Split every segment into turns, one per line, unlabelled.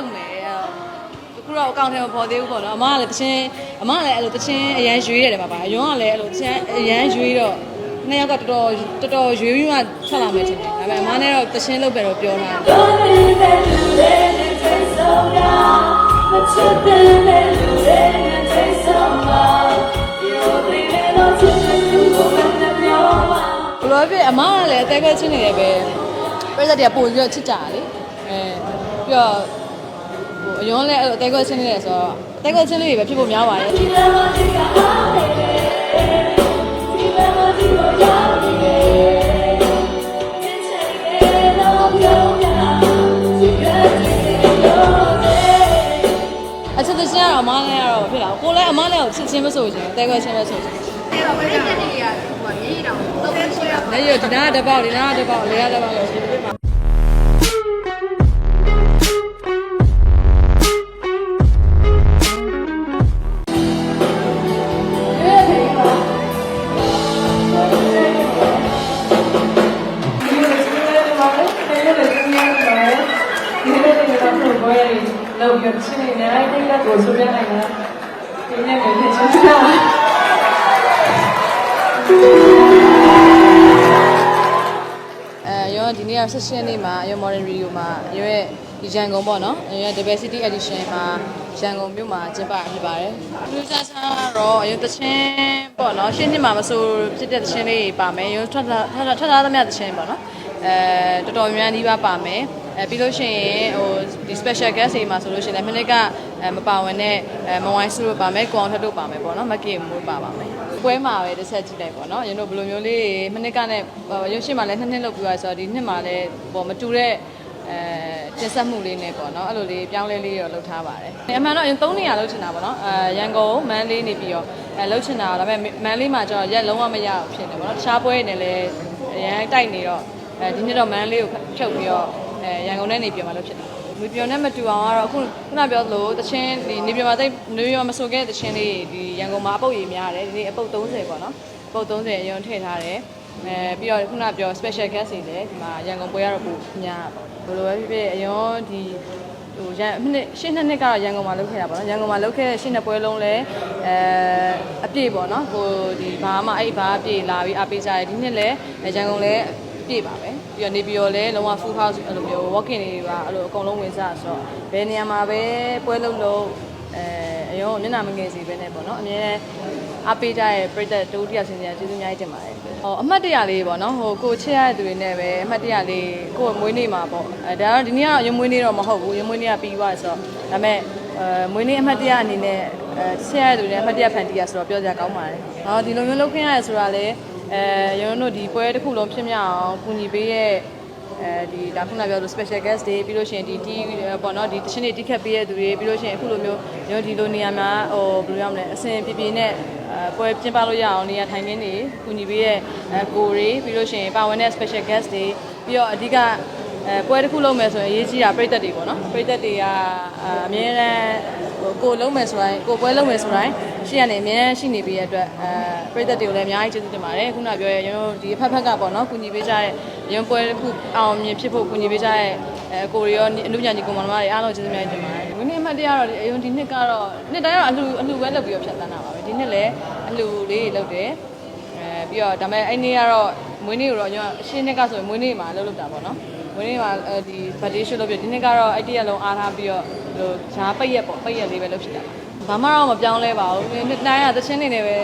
လုပ်မယ်အဲ့တော့အခုတော့အကောင့်ထဲမှာပေါ်သေးဘူးပေါ့နော်အမကလည်းတချင်းအမကလည်းအဲ့လိုတချင်းအရန်ရွေးရတယ်မှာပါအယွန်းကလည်းအဲ့လိုတချင်းအရန်ရွေးတော့နှစ်ယောက်ကတော်တော်တော်တော်ရွေးပြီးမှထွက်လာမယ်ထင်တယ်ဒါပေမဲ့အမနဲ့တော့တချင်းလုပ်ပဲတော့ပြောတာဘလို့ဖြစ်အမကလည်းအသေးခွဲချင်းနေတယ်ပဲပြဿနာတွေကပို့ပြီးတော့ချစ်ကြတာလေအဲပြီးတော့ ဟိုအယွန်းလည်းအဲ့လိုအသေးခွဲချင်းနေတယ်ဆိုတော့အသေးခွဲချင်းလေးတွေပဲဖြစ်ဖို့များပါတယ်အချစ်သချင်းကတော့အမနဲ့ကတော့ဖြစ်လာကိုလည်းအမနဲ့ကိုချစ်ချင်းမဆိုချင်အသေးခွဲချင်းပဲဆိုချင်
အဲ့တော့ပြည့်တဲ့တွေကဟိုမျက်ရည်တောင်သုံးရှိရ။
လက်ရဒီနားကတစ်ပေါက်ဒီနားကတစ်ပေါက်လေရတစ်ပေါက်လို့ရှိတယ်မှာလောက် ကိုဆိုရနိုင်တာဒီနေ့ပဲဖြစ်ချင်တာအဲရောဒီနေ့က session နေ့မှာရော modern radio မှာရောရဲ့ဒီရန်ကုန်ပေါ့နော်ရောရဲ့ diversity edition မှာရန်ကုန်မြို့မှာကျင်းပဖြစ်ပါတယ်။လူစားစားတော့ရောတချင်းပေါ့နော်ရှင်းနှစ်မှာမဆိုဖြစ်တဲ့တချင်းလေးပါမယ်ရောထွက်လာထွက်လာထွက်လာသမျှတချင်းပေါ့နော်အဲတော်တော်များများဒီပါပါမယ် အဲပြီးလို့ရှိရင်ဟိုဒီ special guest တွေမှာဆိုလို့ရှိရင်လည်းမနစ်ကအဲမပါဝင်တဲ့အဲမဝိုင်းစုတို့ပါမယ်ကိုအောင်ထက်တို့ပါမယ်ပေါ့နော်မကေမိုးပါပါမယ်ပွဲမှာပဲတစ်ဆက်ကြည့်လိုက်ပေါ့နော်ရင်းတို့ဘယ်လိုမျိုးလေးမနစ်ကနဲ့ရုပ်ရှင်မှာလည်းနှစ်နှစ်လောက်ပြီးသွားဆိုတော့ဒီနှစ်မှာလည်းပေါ့မတူတဲ့အဲတင်ဆက်မှုလေးနဲ့ပေါ့နော်အဲ့လိုလေးပြောင်းလဲလေးရောလုပ်ထားပါတယ်အမှန်တော့ရင်3နေရာလုပ်ချင်တာပေါ့နော်အဲရန်ကုန်မန်းလေးနေပြီးတော့အဲလုပ်ချင်တာဒါပေမဲ့မန်းလေးမှာကျတော့ရက်လုံးဝမရအောင်ဖြစ်နေပေါ့နော်တခြားပွဲတွေနဲ့လည်းအရန်တိုက်နေတော့အဲဒီနှစ်တော့မန်းလေးကိုဖြုတ်ပြီးတော့ အဲရန်ကုန်နဲ့နေပြည်တော်မှာလုပ်ဖြစ်တာမပြောနဲ့မတူအောင်ကတော့အခုခုနပြောသလိုတချင်းဒီနေပြည်တော်မှာတိတ်နေပြည်တော်မဆိုခဲ့တဲ့တချင်းလေးဒီရန်ကုန်မှာအပုတ်ရည်များတယ်ဒီနေ့အပုတ်30ပေါ့နော်အပုတ်30အရင်ထည့်ထားတယ်အဲပြီးတော့ခုနပြော special guest တွေလည်းဒီမှာရန်ကုန်ပွဲကတော့ပိုများပါဘယ်လိုပဲဖြစ်ဖြစ်အရင်ဒီဟိုရန်နှစ်ရှင်းနှစ်နှစ်ကတော့ရန်ကုန်မှာလုပ်ခဲ့တာပေါ့နော်ရန်ကုန်မှာလုပ်ခဲ့တဲ့ရှင်းနှစ်ပွဲလုံးလည်းအဲအပြည့်ပေါ့နော်ဟိုဒီဘာမှအဲ့ဘာအပြည့်လာပြီးအပေးကြတယ်ဒီနှစ်လည်းရန်ကုန်လည်း ပြည့်ပါပဲပြီးတော့နေပြီးတော့လည်းလုံးဝ full house အဲ့လိုမျိုး walking တွေပါအဲ့လိုအကုန်လုံးဝင်စားဆိုတော့ဘယ်နေရာမှာပဲပွဲလုံးလုံးအဲအရောမျက်နှာမငယ်စီပဲနဲ့ပေါ့နော်အမြဲအပေးကြရဲ့ပြည့်တဲ့တူတယောက်ချင်းချင်းကျေးဇူးအများကြီးတင်ပါတယ်ဟောအမှတ်တရလေးပေါ့နော်ဟိုကိုချစ်ရတဲ့သူတွေနဲ့ပဲအမှတ်တရလေးကိုယ်မွေးနေ့မှာပေါ့အဲဒါတော့ဒီနေ့ကရုံမွေးနေ့တော့မဟုတ်ဘူးရုံမွေးနေ့ကပြီးသွားဆိုတော့ဒါပေမဲ့အဲမွေးနေ့အမှတ်တရအနေနဲ့အဲချစ်ရတဲ့သူတွေနဲ့အမှတ်တရဖန်တီးရဆိုတော့ပြောကြကောင်းပါတယ်ဟောဒီလိုမျိုးလုပ်ခင်းရတယ်ဆိုတာလေ အဲရုံတို့ဒီပွဲတစ်ခုလုံးဖြစ်မြောက်အောင်ကူညီပေးရဲ့အဲဒီဒါခုနပြောလို့ special guest တွေပြီးလို့ရှိရင်ဒီတီးပေါ့နော်ဒီတချင်းတွေတိခတ်ပေးရတဲ့သူတွေပြီးလို့ရှိရင်အခုလိုမျိုးရုံဒီလိုနေရာမှာဟိုဘယ်လိုရမလဲအဆင်ပြေပြေနဲ့အဲပွဲကျင်းပလို့ရအောင်နေရာထိုင်ခင်းတွေကူညီပေးရဲ့အဲကိုတွေပြီးလို့ရှိရင်ပါဝင်တဲ့ special guest တွေပြီးတော့အဓိကအဲပွဲတစ်ခုလုံးမယ်ဆိုရင်အရေးကြီးတာပြည်သက်တွေပေါ့နော်ပြည်သက်တွေကအမြဲတမ်းဟိုကိုလုံးမယ်ဆိုရင်ကိုပွဲလုံးမယ်ဆိုရင် ရှိရနေအမြဲတမ်းရှိနေပြီးရတဲ့အတွက်အဲပြည်သက်တွေကိုလည်းအများကြီးကျေးဇူးတင်ပါတယ်ခုနပြောရဲရုံတို့ဒီအဖက်ဖက်ကပေါ့နော်ကူညီပေးကြတဲ့ရုံပွဲတစ်ခုအောင်မြင်ဖြစ်ဖို့ကူညီပေးကြတဲ့အဲကိုရီရောအလူညာညီကောင်မတွေအားလုံးကျေးဇူးများတင်ပါတယ်ဝင်းနေအမှတ်တရတော့ဒီအယုံဒီနှစ်ကတော့နှစ်တိုင်းတော့အလှအလှပဲလုပ်ပြီးတော့ဖြတ်သန်းတာပါပဲဒီနှစ်လည်းအလှလေးလုပ်တယ်အဲပြီးတော့ဒါပေမဲ့အဲ့နေ့ကတော့မွေးနေ့ကိုတော့ညအရှင်းနှစ်ကဆိုရင်မွေးနေ့မှာလှုပ်လှုပ်တာပေါ့နော်မွေးနေ့မှာအဲဒီ birthday show လုပ်ပြီးဒီနှစ်ကတော့အဲ့ဒီရက်လုံးအားထားပြီးတော့ဟိုဈာပိတ်ရက်ပေါ့ပိတ်ရက်လေးပဲလုပ်ဖြစ်တာ ဘာမှတော့မပြောင်းလဲပါဘူးနှစ်တိုင်းကသချင်းနေနေပဲ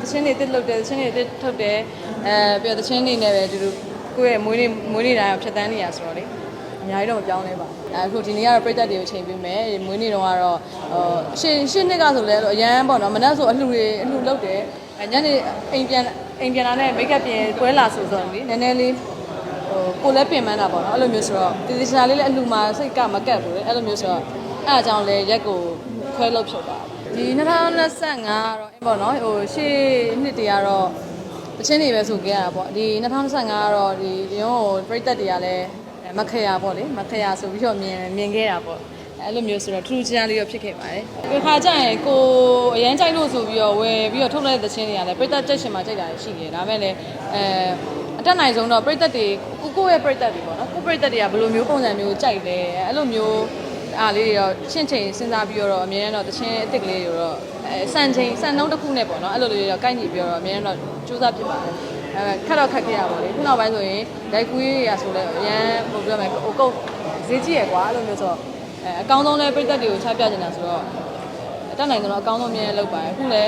သချင်းတွေတစ်လုပ်တယ်သချင်းတွေတစ်ထုတ်တယ်အဲပြီးတော့သချင်းနေနေပဲဒီလိုကိုယ့်ရဲ့မွေးနေ့မွေးနေ့တိုင်းဖြတ်သန်းနေရဆိုတော့လေအများကြီးတော့မပြောင်းလဲပါဘူးအခုဒီနေ့ကတော့ပြိသက်တွေကိုချိန်ပေးမယ်မွေးနေ့တုန်းကတော့ဟိုရှင်းရှင်းနှစ်ကဆိုလဲအရန်ပေါ့နော်မနက်ဆိုအလှတွေအလှလုပ်တယ်ညနေအိမ်ပြန်အိမ်ပြန်လာတဲ့မိတ်ကပ်ပြင်ပွဲလာဆိုဆိုရင်လေနည်းနည်းလေးဟိုကိုလည်းပြင်ပန်းတာပေါ့နော်အဲ့လိုမျိုးဆိုတော့ဒီဒီချာလေးလည်းအလှမှာစိတ်ကမကက်ဘူးလေအဲ့လိုမျိုးဆိုတော့အဲ့အကြောင်းလဲရက်ကို ခွဲလုပ်ဖြုတ်တာဒီ2025ကတော့အင်းပေါ့နော်ဟိုရှေ့နှစ်တည်းကတော့တချင်းတွေပဲဆိုခဲ့ရတာပေါ့ဒီ2025ကတော့ဒီရုံးကိုပြိသက်တွေကလည်းမခရပေါ့လေမခရဆိုပြီးတော့မြင်မြင်ခဲ့တာပေါ့အဲ့လိုမျိုးဆိုတော့ထူးခြားလေးတော့ဖြစ်ခဲ့ပါတယ်ဒီခါကျရင်ကိုအရန်ကြိုက်လို့ဆိုပြီးတော့ဝယ်ပြီးတော့ထုတ်လိုက်တဲ့သချင်းတွေကလည်းပြိသက်တက်ရှင်မှာကြိုက်တာရှိတယ်ဒါပေမဲ့လည်းအဲအတက်နိုင်ဆုံးတော့ပြိသက်တွေကိုကိုယ့်ရဲ့ပြိသက်တွေပေါ့နော်ကိုယ့်ပြိသက်တွေကဘယ်လိုမျိုးပုံစံမျိုးကြိုက်လဲအဲ့လိုမျိုးဟ အားလေးတွေတော့ရှင်းချိန်စဉ်းစားပြီးတော့အများနဲ့တော့တချင်းအစ်စ်ကလေးတွေတော့အဲစံချိန်စံနှုန်းတစ်ခုနဲ့ပေါ့နော်အဲ့လိုလေးတွေတော့ကိုက်ညီပြီးတော့အများနဲ့တော့စူးစမ်းဖြစ်ပါတယ်အဲခက်တော့ခက်ခဲ့ရပါလေခုနောက်ပိုင်းဆိုရင်ဒိုက်ကူးရေးရဆိုလဲအရန်ဟိုပြောမယ်ဟိုကုတ်ဈေးကြီးရကွာအဲ့လိုမျိုးဆိုတော့အဲအကောင်းဆုံးလဲပြည့်သက်တွေကိုချပြချင်တာဆိုတော့အတက်နိုင်တော့အကောင်းဆုံးမြင်လောက်ပါတယ်အခုလဲ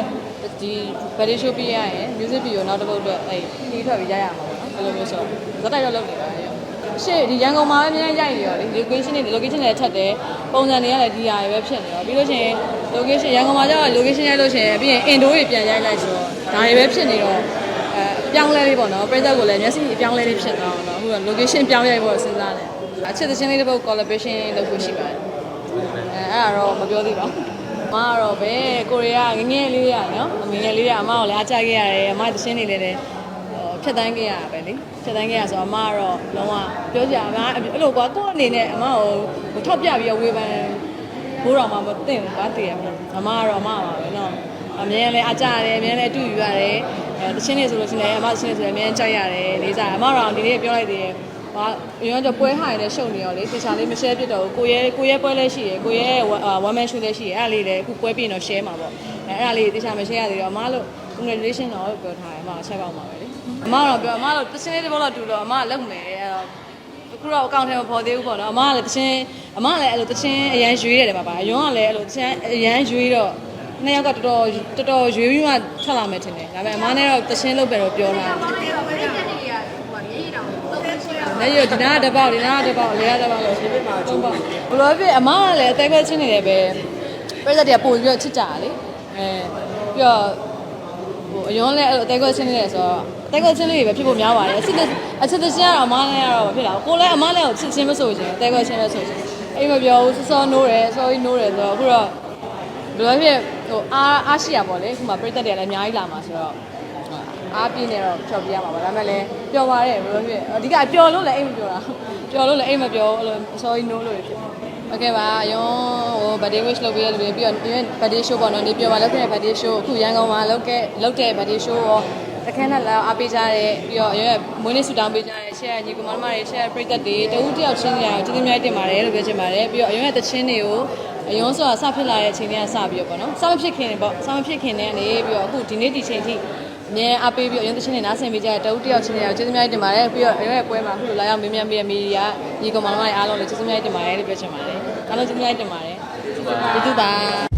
ဒီ video show ပြရရင် music video နောက်တစ်ပုတ်အတွက်အဲတီးထွက်ပြီးရရမှာပေါ့နော်အဲ့လိုမျိုးဆိုတော့ဇက်တိုက်တော့လုပ်နေပါတယ် ရှေ့ဒီရန်ကုန်မှာပဲအများကြီးရိုက်နေရောလေ location တွေ location တွေထက်တယ်ပုံစံတွေကလည်းဒီဟာတွေပဲဖြစ်နေရောပြီးလို့ရှိရင် location ရန်ကုန်မှာကျတော့ location ရိုက်လို့ရှိရင်ပြီးရင် indoor တွေပြန်ရိုက်လိုက်ဆိုတော့ဒါတွေပဲဖြစ်နေတော့အဲအပြောင်းလဲလေးပေါ့နော်ပြည်သက်ကိုလည်းမျက်စိအပြောင်းလဲလေးဖြစ်သွားအောင်တော့အခုက location ပြောင်းရိုက်ဖို့စဉ်းစားတယ်အချစ်သချင်းလေးတစ်ပုတ် collaboration လုပ်ဖို့ရှိပါတယ်အဲအဲ့ဒါတော့မပြောသေးပါဘူးအမကတော့ပဲကိုရီးယားငငယ်လေးရနော်ငငယ်လေးရအမကိုလည်းအားကြခဲ့ရတယ်အမသချင်းတွေလည်းလည်းဟို ဖြတ်တန်းခဲ့ရတာပဲလေဖြတ်တန်းခဲ့ရဆိုတော့အမကတော့လုံးဝပြောကြအမအဲ့လိုကွာကိုယ့်အနေနဲ့အမကိုဟိုထောက်ပြပြီးတော့ဝေဖန်ဘိုးတော်မှမသိဘူးဘာတည်ရမလဲအမကတော့အမပါပဲနော်အမြဲလဲအကြရတယ်အမြဲလဲအတူယူရတယ်အဲတချင်းနေဆိုလို့ရှိရင်အမတချင်းနေဆိုရင်အမြဲကြိုက်ရတယ်လေးစားအမတော့ဒီနေ့ပြောလိုက်သေးတယ်ဘာရောတော့ပွဲဟာရတဲ့ရှုံနေရောလေတေချာလေးမ share ဖြစ်တော့ဘူးကိုရဲကိုရဲပွဲလဲရှိရယ်ကိုရဲ one man show လဲရှိရယ်အဲ့ဒါလေးလည်းအခုပွဲပြင်တော့ share မှာပေါ့အဲအဲ့ဒါလေးတေချာမ share ရသေးတော့အမလို့ congratulation တော့ပြောထားတယ်အမဆက်ပေါက်မှာပဲလေအမတော့ပြောအမတော့တချင်းလေးတစ်ပုတ်တော့တူတော့အမကလုံမယ်အဲ့တော့အခုတော့အကောင့်ထဲမှာပေါ်သေးဘူးပေါ့နော်အမကလည်းတချင်းအမကလည်းအဲ့လိုတချင်းအရန်ရွေးရတယ်ပါပါအယွန်းကလည်းအဲ့လိုတချင်းအရန်ရွေးတော့နှစ်ယောက်ကတော်တော်တော်တော်ရွေးပြီးမှထွက်လာမယ်ထင်တယ်ဒါပေမဲ့အမနဲ့တော့တချင်းလုပ်ပဲတော့ပြောလာတယ်
ဘာလဲဘယ်တက်တွေကဟိုကမြေကြီးတောင်သုံးရှိရ။
လက်ရဒီနားတစ်ပေါက်ဒီနားတစ်ပေါက်အလဲတစ်ပေါက်လို့ဒီဘက်မှာသုံးပေါက်။ဘလို့ဖြစ်အမကလည်းအသေးခွဲချင်းနေတယ်ပဲ။ပြဿနာတွေကပို့ပြီးတော့ချစ်ကြတာလေ။အဲပြီးတော့ ဟိုအယွန်းလည်းအဲ့လိုအသေးခွဲချင်းနေတယ်ဆိုတော့အသေးခွဲချင်းလေးတွေပဲဖြစ်ဖို့များပါတယ်။အချစ်အချစ်ချင်းကတော့အမလည်းကတော့မဖြစ်တာ။ကိုလည်းအမလည်းကိုချစ်ချင်းမဆိုချင်အသေးခွဲချင်းလည်းဆိုချင်။အိမ်မပြောဘူးစောစောနိုးတယ်စောကြီးနိုးတယ်ဆိုတော့အခုတော့ဘလို့ဖြစ်ဟိုအားအားရှိရပါလေ။အခုမှပြဿနာတွေကလည်းအများကြီးလာမှာဆိုတော့အားပြင်းနေတော့ဖြော်ပြရမှာပါဒါပေမဲ့လည်းပျော်ပါတယ်ဘယ်လိုဖြစ်အဓိကပျော်လို့လည်းအိမ်မပျော်တာပျော်လို့လည်းအိမ်မပျော်အဲ့လိုအစောကြီးနိုးလို့ဖြစ် ဟုတ်ကဲ့ပါအရင်ဟို birthday wish လုပ်ပေးရလူတွေပြီးတော့ဒီ birthday show ပေါ့နော်နေပြပါလောက်ခဲ့တဲ့ birthday show အခုရန်ကုန်မှာလုပ်ခဲ့လုပ်တဲ့ birthday show ရောတခန်းနဲ့လာအားပေးကြရဲပြီးတော့အရင်မွေးနေ့ဆူတောင်းပေးကြရဲရှယ်ညီကောင်မတွေရှယ်ပရိသတ်တွေတဦးတယောက်ချင်းကြရအောင်ကျေးဇူးများတင်ပါတယ်လို့ပြောချင်ပါတယ်ပြီးတော့အရင်ရဲ့တချင်းတွေကိုအရင်ဆိုတာစဖြစ်လာတဲ့အချိန်တွေကစပြီးတော့ပေါ့နော်စမဖြစ်ခင်ပေါ့စမဖြစ်ခင်နဲ့နေပြီးတော့အခုဒီနေ့ဒီချိန်ထိ အမြဲအားပေးပြီးတော့အရင်သချင်းတွေနားဆင်ပေးကြတဲ့တအုပ်တယောက်ချင်းတွေကျေးဇူးများတင်ပါတယ်ပြီးတော့ရဲပွဲမှာအခုလိုလာရောက်မင်းမြန်ပေးတဲ့မီဒီယာညီကောင်မောင်နှမတွေအားလုံးလည်းကျေးဇူးများတင်ပါတယ်လို့ပြောချင်ပါတယ်အားလုံးကျေးဇူးများတင်ပါတယ်ကျေးဇူးပါ